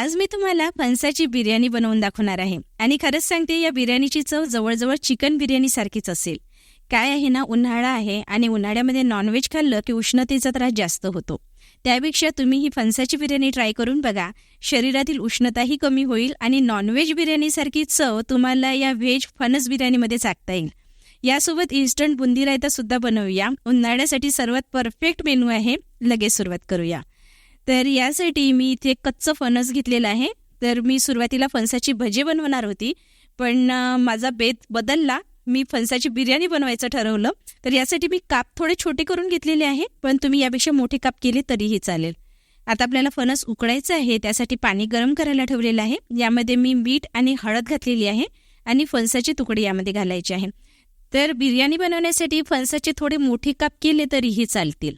आज मी तुम्हाला फणसाची बिर्याणी बनवून दाखवणार आहे. आणि खरंच सांगते या बिर्याणीची चव जवळजवळ चिकन बिर्याणी सारखीच असेल. काय आहे ना उन्हाळा आहे आणि उन्हाळ्यामध्ये नॉनव्हेज खाल्लं की उष्णतेचा त्रास जास्त होतो. त्यापेक्षा तुम्ही ही फणसाची बिर्याणी ट्राय करून बघा. शरीरातील उष्णताही कमी होईल आणि नॉनव्हेज बिर्याणीसारखी चव तुम्हाला या व्हेज फणस बिर्याणीमध्ये चाकता येईल. यासोबत इन्स्टंट बुंदी रायता सुद्धा बनवूया. उन्हाळ्यासाठी सर्वात परफेक्ट मेनू आहे. लगेच सुरुवात करूया. तर यासाठी मी इथे कच्चं फणस घेतलेलं आहे. तर मी सुरुवातीला फणसाची भजी बनवणार होती पण माझा बेत बदलला. मी फणसाची बिर्याणी बनवायचं ठरवलं. तर यासाठी मी काप थोडे छोटे करून घेतलेले आहे पण तुम्ही यापेक्षा मोठे काप केले तरीही चालेल. आता आपल्याला फणस उकळायचं आहे त्यासाठी पाणी गरम करायला ठेवलेलं आहे. यामध्ये मी मीठ आणि हळद घातलेली आहे आणि फणसाचे तुकडे यामध्ये घालायचे आहे. तर बिर्याणी बनवण्यासाठी फणसाचे थोडे मोठे काप केले तरीही चालतील.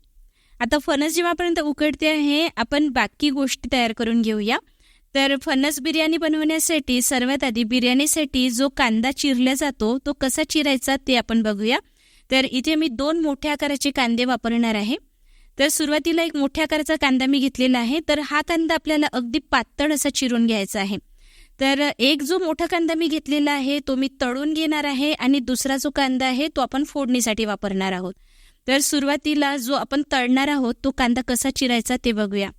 आता फणस जेव्हापर्यंत उकडते आहे आपण बाकी गोष्टी तयार करून घेऊया. तर फणस बिर्याणी बनवण्यासाठी सर्वात आधी बिर्याणीसाठी जो कांदा चिरला जातो तो कसा चिरायचा ते आपण बघूया. तर इथे मी दोन मोठ्या आकाराचे कांदे वापरणार आहे. तर सुरुवातीला एक मोठ्या आकाराचा कांदा मी घेतलेला आहे. तर हा कांदा आपल्याला अगदी पातळ असा चिरून घ्यायचा आहे. तर एक जो मोठा कांदा मी घेतलेला आहे तो मी तळून घेणार आहे आणि दुसरा जो कांदा आहे तो आपण फोडणीसाठी वापरणार आहोत. तर सुरुवातीला जो आपण तळणार आहोत तो कांदा कसा चिरायचा ते बघूया.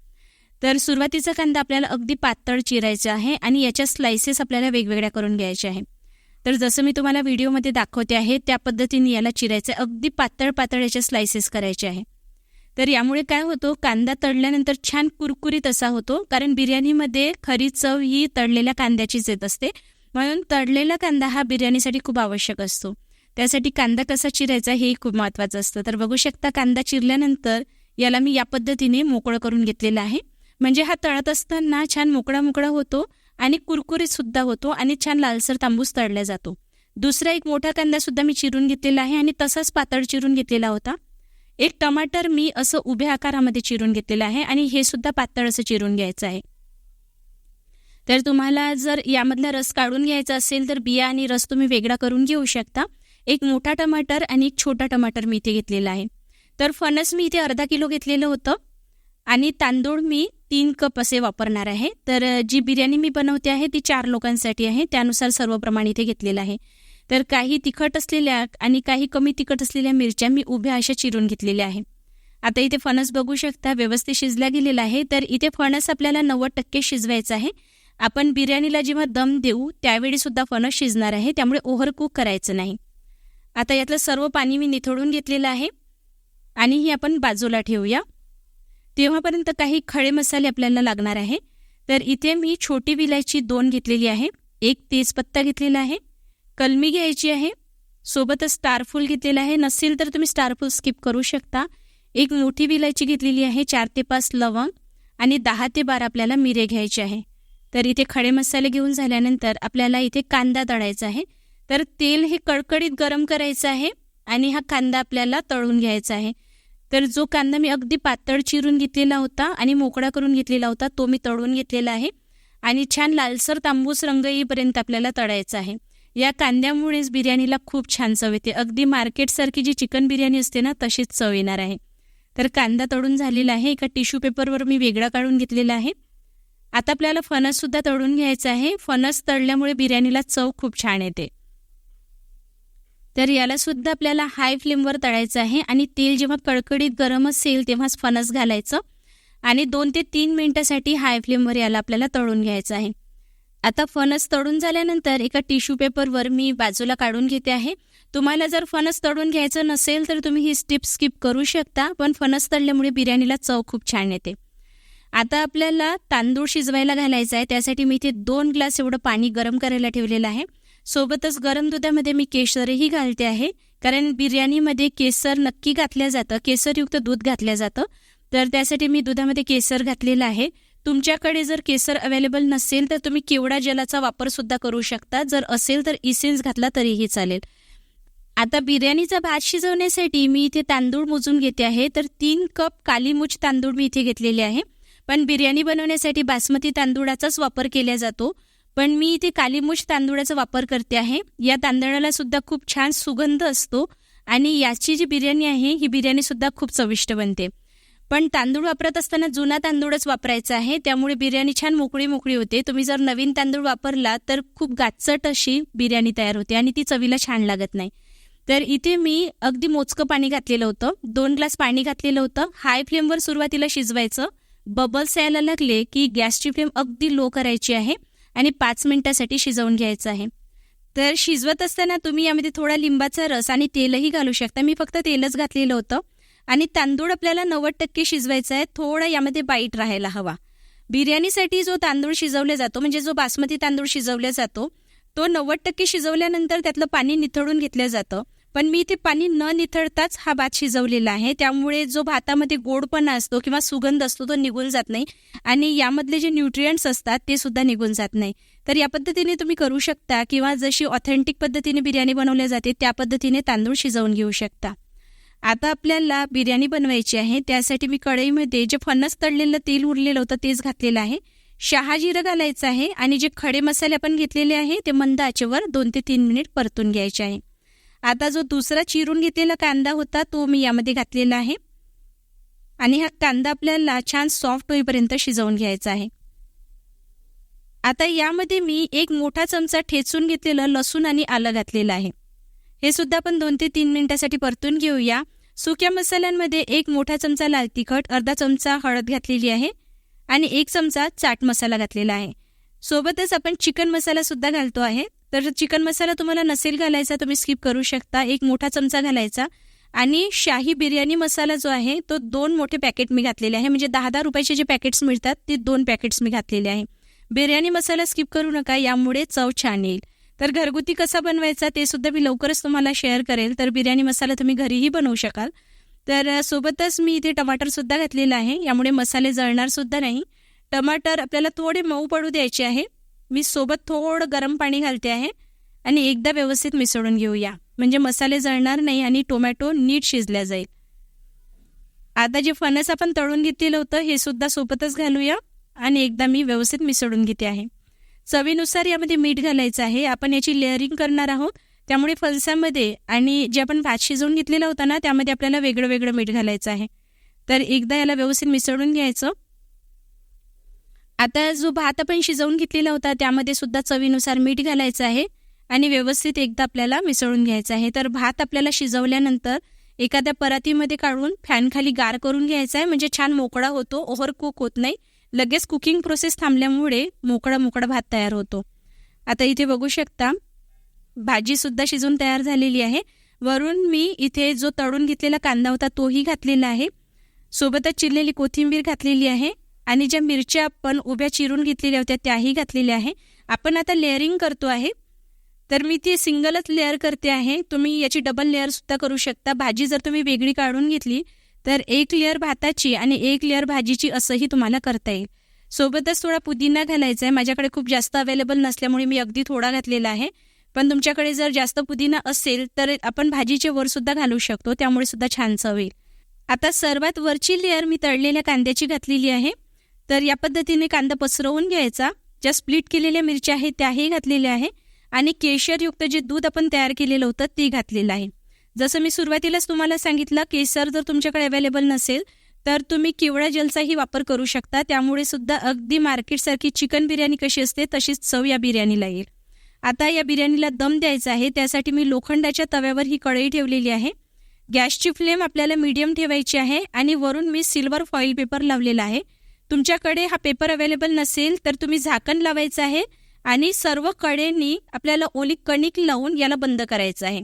तर सुरुवातीचा कांदा आपल्याला अगदी पातळ चिरायचा आहे आणि याच्या स्लायसेस आपल्याला वेगवेगळ्या करून घ्यायच्या आहे तर जसं मी तुम्हाला व्हिडिओमध्ये दाखवते आहे त्या पद्धतीने याला चिरायचं अगदी पातळ पातळ याच्या स्लायसेस करायचे आहे. तर यामुळे काय होतो कांदा तळल्यानंतर छान कुरकुरीत असा होतो कारण बिर्याणीमध्ये खरी चव ही तळलेल्या कांद्याचीच येत असते. म्हणून तळलेला कांदा हा बिर्याणीसाठी खूप आवश्यक असतो. त्यासाठी कांदा कसा चिरायचा हेही खूप महत्त्वाचं असतं. तर बघू शकता कांदा चिरल्यानंतर याला मी या पद्धतीने मोकळं करून घेतलेलं आहे. म्हणजे हा तळत असताना छान मोकळा मोकळा होतो आणि कुरकुरीतसुद्धा होतो आणि छान लालसर तांबूस तळला जातो. दुसरा एक मोठा कांदासुद्धा मी चिरून घेतलेला आहे आणि तसाच पातळ चिरून घेतलेला होता. एक टमाटर मी असं उभ्या आकारामध्ये चिरून घेतलेलं आहे आणि हे सुद्धा पातळ असं चिरून घ्यायचं आहे. तर तुम्हाला जर यामधला रस काढून घ्यायचा असेल तर बिया आणि रस तुम्ही वेगळा करून घेऊ शकता. एक मोठा टमाटर आणि एक छोटा टमाटर मी इथे घेतलेला आहे. तर फणस मी इथे अर्धा किलो घेतलेलं होतं आणि तांदूळ मी तीन कप असे वापरणार आहे. तर जी बिर्याणी मी बनवते आहे ती चार लोकांसाठी आहे. त्यानुसार सर्व प्रमाण इथे घेतलेलं आहे. तर काही तिखट असलेल्या आणि काही कमी तिखट असलेल्या मिरच्या मी उभ्या अशा चिरून घेतलेल्या आहे. आता इथे फणस बघू शकता व्यवस्थित शिजला गेलेला आहे. तर इथे फणस आपल्याला नव्वद टक्के शिजवायचं आहे. आपण बिर्याणीला जेव्हा दम देऊ त्यावेळी सुद्धा फणस शिजणार आहे. त्यामुळे ओव्हरकुक करायचं नाही. आता यातलं सर्व पाणी मी निथळून घेतलेलं आहे आणि ही आपण बाजूला ठेवूया. तेव्हापर्यंत काही खडे मसाले आपल्याला लागणार आहे. तर इथे मी छोटी विलायची दोन घेतलेली आहे. एक तेजपत्ता घेतलेला आहे. कलमी घ्यायची आहे. सोबतच स्टारफूल घेतलेला आहे. नसेल तर तुम्ही स्टारफूल स्किप करू शकता. एक मोठी विलायची घेतलेली आहे. चार ते पाच लवंग आणि दहा ते बारा आपल्याला मिरे घ्यायचे आहे. तर इथे खडे मसाले घेऊन झाल्यानंतर आपल्याला इथे कांदा तळायचा आहे. तर तेल हे कडकडीत गरम करायचं आहे आणि हा कांदा आपल्याला तळून घ्यायचा आहे. तर जो कांदा मी अगदी पातळ चिरून घेतलेला होता आणि मोकळा करून घेतलेला होता तो मी तळून घेतलेला आहे आणि छान लालसर तांबूस रंग येईपर्यंत आपल्याला तळायचा आहे. या कांद्यामुळेच बिर्याणीला खूप छान चव येते. अगदी मार्केटसारखी जी चिकन बिर्याणी असते ना तशीच चव येणार आहे. तर कांदा तळून झालेला आहे. एका टिश्यू पेपरवर मी वेगळा काढून घेतलेला आहे. आता आपल्याला फणससुद्धा तळून घ्यायचा आहे. फणस तळल्यामुळे बिर्याणीला चव खूप छान येते. तर याला सुद्धा आपल्याला हाय फ्लेमवर तळायचं आहे आणि तेल जेव्हा कडकडीत गरम असेल तेव्हाच फणस घालायचं. आणि दोन ते तीन मिनटासाठी हाय फ्लेमवर याला आपल्याला तळून घ्यायचं आहे. आता फणस तळून झाल्यानंतर एका टिश्यू पेपरवर मी बाजूला काढून घेते आहे. तुम्हाला जर फणस तळून घ्यायचं नसेल तर तुम्ही ही स्टिप स्किप करू शकता पण फणस तळल्यामुळे बिर्याणीला चव खूप छान येते. आता आपल्याला तांदूळ शिजवायला घालायचा आहे त्यासाठी मी इथे दोन ग्लास एवढं पाणी गरम करायला ठेवलेलं आहे. सोबतच गरम दुधामध्ये मी केशरही घालते आहे. कारण बिर्याणीमध्ये केसर नक्की घातलं जातं केसरयुक्त दूध घातलं जातं. तर त्यासाठी मी दुधामध्ये केसर घातलेलं आहे. तुमच्याकडे जर केसर अवेलेबल नसेल तर तुम्ही केवडा जलाचा वापर सुद्धा करू शकता. जर असेल तर इसेन्स घातला तरीही चालेल. आता बिर्याणीचा भात शिजवण्यासाठी मी इथे तांदूळ मोजून घेते आहे. तर तीन कप कालीमुच तांदूळ मी इथे घेतलेले आहे. पण बिर्याणी बनवण्यासाठी बासमती तांदूळाचाच वापर केला जातो. पण मी इथे कालीमुच तांदूळाचा वापर करते आहे. या तांदळाला सुद्धा खूप छान सुगंध असतो आणि याची जी बिर्याणी आहे ही बिर्याणी सुद्धा खूप चविष्ट बनते. पण तांदूळ वापरत असताना जुना तांदूळच वापरायचा आहे त्यामुळे बिर्याणी छान मोकळी मोकळी होते. तुम्ही जर नवीन तांदूळ वापरला तर खूप गाचट अशी बिर्याणी तयार होते आणि ती चवीला छान लागत नाही. तर इथे मी अगदी मोजकं पाणी घातलेलं होतं. दोन ग्लास पाणी घातलेलं होतं. हाय फ्लेमवर सुरुवातीला शिजवायचं. बबल्स यायला लागले की गॅसची फ्लेम अगदी लो करायची आहे. आणि पाच मिनिटासाठी शिजवून घ्यायचं आहे. तर शिजवत असताना तुम्ही यामध्ये थोडा लिंबाचा रस आणि तेलही घालू शकता. मी फक्त तेलच घातलेलं होतं. आणि तांदूळ आपल्याला नव्वद टक्के शिजवायचा आहे. थोडा यामध्ये बाईट राहायला हवा. बिर्याणीसाठी जो तांदूळ शिजवला जातो म्हणजे जो बासमती तांदूळ शिजवला जातो तो नव्वद टक्के शिजवल्यानंतर त्यातलं पाणी निथळून घेतलं जातं. पण मी इथे पाणी न निथळताच हा भात शिजवलेला आहे. त्यामुळे जो भातामध्ये गोडपणा असतो किंवा सुगंध असतो तो निघून जात नाही. आणि यामधले जे न्यूट्रियंट्स असतात ते सुद्धा निघून जात नाही. तर या पद्धतीने तुम्ही करू शकता किंवा जशी ऑथेंटिक पद्धतीने बिर्याणी बनवल्या जाते त्या पद्धतीने तांदूळ शिजवून घेऊ शकता. आता आपल्याला बिर्याणी बनवायची आहे. त्यासाठी मी कढईमध्ये जे फणस तळलेलं तेल उरलेलं होतं तेच घातलेलं आहे. शहाजिरं घालायचं आहे आणि जे खडे मसाले आपण घेतलेले आहे ते मंद आचेवर दोन ते तीन मिनिट परतून घ्यायचे आहे. आता जो दुसरा चिरून घेतलेला कांदा होता तो मी यामध्ये घातलेला आहे. आणि हा कांदा आपल्याला छान सॉफ्ट होईपर्यंत शिजवून घ्यायचा आहे. आता यामध्ये मी एक मोठा चमचा ठेचून घेतलेलं लसूण आणि आलं घातलेलं आहे. हे सुद्धा आपण दोन ते तीन मिनिटासाठी परतून घेऊया. सुक्या मसाल्यांमध्ये एक मोठा चमचा लाल तिखट अर्धा चमचा हळद घातलेली आहे आणि एक चमचा चाट मसाला घातलेला आहे. सोबतच आपण चिकन मसाला सुद्धा घालतो आहे. तर चिकन मसाला तुम्हाला नसेल घालायचा तुम्ही स्किप करू शकता. एक मोठा चमचा घालायचा. आणि शाही बिर्याणी मसाला जो आहे तो दोन मोठे पॅकेट मी घातलेले आहे. म्हणजे दहा दहा रुपयाचे जे पॅकेट्स मिळतात ते दोन पॅकेट्स मी घातलेले आहे. बिर्याणी मसाला स्किप करू नका यामुळे चव छान येईल. तर घरगुती कसा बनवायचा ते सुद्धा मी लवकरच तुम्हाला शेअर करेल. तर बिर्याणी मसाला तुम्ही घरीही बनवू शकाल. तर सोबतच मी इथे टमाटर सुद्धा घातलेला आहे. यामुळे मसाले जळणार सुद्धा नाही. टमाटर आपल्याला थोडे मऊ पडू द्यायचे आहे. मी सोबत थोडं गरम पाणी घालते आहे आणि एकदा व्यवस्थित मिसळून घेऊया. म्हणजे मसाले जळणार नाही आणि टोमॅटो नीट शिजल्या जाईल. आता जे फणस आपण तळून घेतलेलं होतं हे सुद्धा सोबतच घालूया आणि एकदा मी व्यवस्थित मिसळून घेते आहे. चवीनुसार यामध्ये मीठ घालायचं आहे. आपण याची लेअरिंग करणार आहोत. त्यामुळे फणसामध्ये आणि जे आपण भात शिजवून घेतलेला होता ना त्यामध्ये आपल्याला वेगळं वेगळं मीठ घालायचं आहे. तर एकदा याला व्यवस्थित मिसळून घ्यायचं. आता जो भात आपण शिजवून घेतलेला होता त्यामध्ये सुद्धा चवीनुसार मीठ घालायचं आहे आणि व्यवस्थित एकदा आपल्याला मिसळून घ्यायचं आहे. तर भात आपल्याला शिजवल्यानंतर एखाद्या परातीमध्ये काढून फॅनखाली गार करून घ्यायचा आहे. म्हणजे छान मोकळा होतो ओव्हर कुक होत नाही. लगेच कुकिंग प्रोसेस थांबल्यामुळे मोकळा मोकळा भात तयार होतो. आता इथे बघू शकता भाजीसुद्धा शिजून तयार झालेली आहे. वरून मी इथे जो तळून घेतलेला कांदा होता तोही घातलेला आहे. सोबतच चिरलेली कोथिंबीर घातलेली आहे. आणि ज्या मिरच्या आपण उभ्या चिरून घेतलेल्या होत्या त्याही घातलेल्या आहे. आपण आता लेअरिंग करतो आहे. तर मी ती सिंगलच लेअर करते आहे. तुम्ही याची डबल लेअर सुद्धा करू शकता. भाजी जर तुम्ही वेगळी काढून घेतली तर एक लेअर भाताची आणि एक लेअर भाजीची असंही तुम्हाला करता येईल. सोबतच थोडा पुदिना घालायचा आहे. माझ्याकडे खूप जास्त अवेलेबल नसल्यामुळे मी अगदी थोडा घातलेला आहे. पण तुमच्याकडे जर जास्त पुदिना असेल तर आपण भाजीचे वर सुद्धा घालू शकतो. त्यामुळे सुद्धा छान चव येईल आता सर्वात वरची लेअर मी तळलेल्या कांद्याची घातलेली आहे. तर या पद्धतीने कांदा पसरवून घ्यायचा. ज्या स्प्लिट केलेल्या मिरच्या आहेत त्याही घातलेल्या आहे. आणि केशरयुक्त जे दूध आपण तयार केलेलं होतं ते घातलेलं आहे. जसं मी सुरुवातीलाच तुम्हाला सांगितलं केसर जर तुमच्याकडे अवेलेबल नसेल तर तुम्ही किवळा जलचाही वापर करू शकता. त्यामुळे सुद्धा अगदी मार्केटसारखी चिकन बिर्याणी कशी असते तशीच चव या बिर्याणीला येईल. आता या बिर्याणीला दम द्यायचा आहे. त्यासाठी मी लोखंडाच्या तव्यावर ही कढई ठेवलेली आहे. गॅसची फ्लेम आपल्याला मीडियम ठेवायची आहे. आणि वरून मी सिल्वर फॉईल पेपर लावलेला आहे. तुमच्याकडे हा पेपर अवेलेबल नसेल तर तुम्ही झाकण लावायचं आहे आणि सर्व कडेनी आपल्याला ओली कणिक लावून याला बंद करायचं आहे.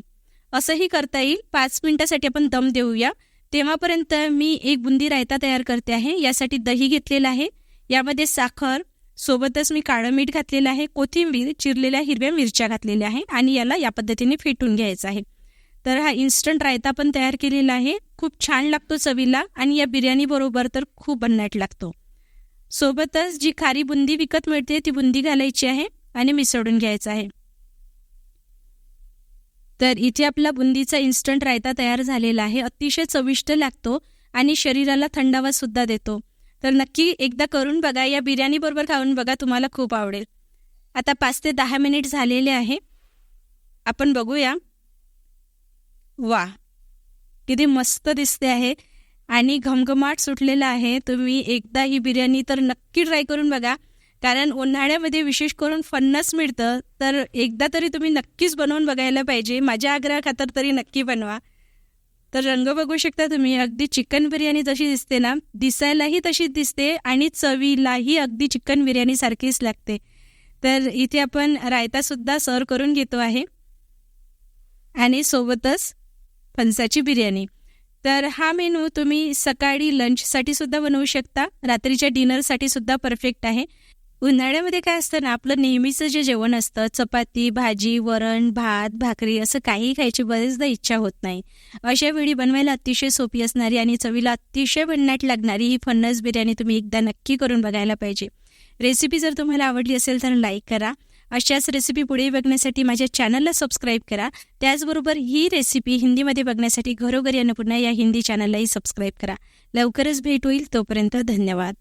असंही करता येईल. पाच मिनिटासाठी आपण दम देऊया. तेव्हापर्यंत मी एक बुंदी रायता तयार करते आहे. यासाठी दही घेतलेलं आहे. यामध्ये साखर सोबतच मी काळं मीठ घातलेलं आहे कोथिंबीर चिरलेल्या हिरव्या मिरच्या घातलेल्या आहे आणि याला या पद्धतीने फेटून घ्यायचं आहे. तर हा इन्स्टंट रायता पण तयार केलेला आहे. खूप छान लागतो चवीला आणि या बिर्याणीबरोबर तर खूप भन्नाट लागतो. सोबतच जी खारी बुंदी विकत मिळते ती बुंदी घालायची आहे आणि मिसळून घ्यायचं आहे. तर इथे आपला बुंदीचा इन्स्टंट रायता तयार झालेला आहे. अतिशय चविष्ट लागतो आणि शरीराला थंडावा सुद्धा देतो. तर नक्की एकदा करून बघा. या बिर्याणीबरोबर खाऊन बघा तुम्हाला खूप आवडेल. आता पाच ते दहा मिनिट झालेले आहे. आपण बघूया. वा किती मस्त दिसते आहे. आणि घमघमाट सुटलेला आहे. तुम्ही एकदा ही बिर्याणी तर नक्की ट्राय करून बघा. कारण उन्हाळ्यामध्ये विशेष करून फन्नस मिळतं. तर एकदा तरी तुम्ही नक्कीच बनवून बघायला पाहिजे. माझ्या आग्रह खातर तरी नक्की बनवा. तर रंग बघू शकता तुम्ही. अगदी चिकन बिर्याणी जशी दिसते ना? दिसायलाही तशीच दिसते आणि चवीलाही अगदी चिकन बिर्याणीसारखीच लागते. तर इथे आपण रायतासुद्धा सर्व करून घेतो आहे. आणि सोबतच फणसाची बिर्याणी. तर हा मेनू तुम्ही सकाळी लंचसाठी सुद्धा बनवू शकता. रात्रीच्या डिनरसाठी सुद्धा परफेक्ट आहे. उन्हाळ्यामध्ये काय असतं ना आपलं नेहमीचं जे जेवण असतं चपाती भाजी वरण भात भाकरी असं काही खायची बरेचदा इच्छा होत नाही. अशा वेळी बनवायला अतिशय सोपी असणारी आणि चवीला अतिशय भन्नाट लागणारी ही फन्नस बिर्याणी तुम्ही एकदा नक्की करून बघायला पाहिजे. रेसिपी जर तुम्हाला आवडली असेल तर लाईक करा. अशाच रेसिपी पुढे बघण्यासाठी माझ्या चॅनलला सबस्क्राईब करा. त्याचबरोबर ही रेसिपी हिंदीमध्ये बघण्यासाठी घरोघरी अन्नपूर्णा या हिंदी चॅनललाही सबस्क्राईब करा. लवकरच भेट होईल तोपर्यंत धन्यवाद.